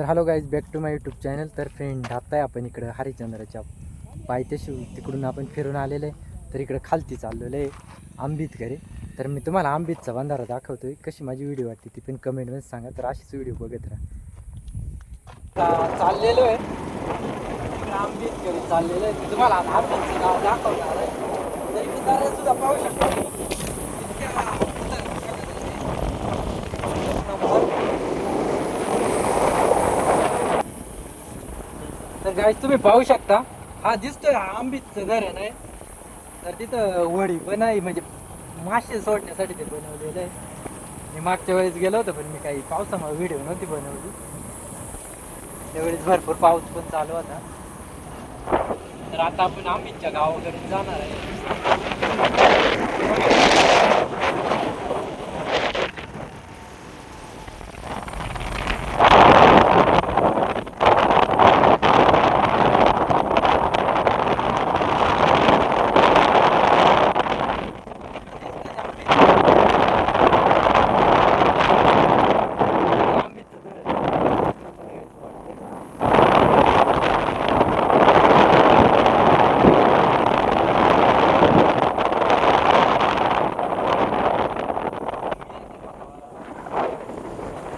तर hello guys back to my YouTube channel तर friend आता आहे आपण इकडं हरिचंद्राच्या पायथ्याशी तिकडून आपण फिरून आलेलं आहे. तर इकडं खालती चाललेलं आहे आंबीत घरी. तर मी तुम्हाला आंबीतचा बंधारा आहे कशी माझी व्हिडिओ वाटते ती पण कमेंटमध्ये सांगा. तर अशीच व्हिडिओ बघत राहा. चाललेलो आहे. इकडं आंबीत घरी चाललेलं आहे. तुम्हाला आता आंबीतचं दाखवणार आहे. तरी मी सुद्धा पाहू शकतो तर गाय तुम्ही पाहू शकता हा दिसतोय हा घर आहे नाही तर तिथं वडी पण आहे म्हणजे मासे सोडण्यासाठी ते बनवलेलं आहे. मी मागच्या वेळेस गेलो होतो पण मी काही पावसामुळे व्हिडिओ नव्हती बनवली. त्यावेळेस भरपूर पाऊस पण चालू होता. तर आता आपण आंबीच्या गावाकडे जाणार आहे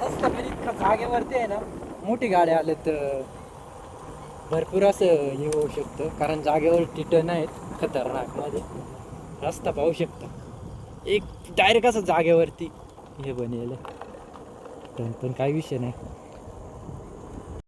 रस्ता पण इतका जागेवरती आहे ना मोठी गाड्या आल्या तर भरपूर असं हे होऊ शकतं. कारण जागेवर टिटन आहेत खतरनाकमध्ये. रस्ता पाहू शकता. एक डायरेक्ट असं जागेवरती हे बनेल. पण पण काही विषय नाही.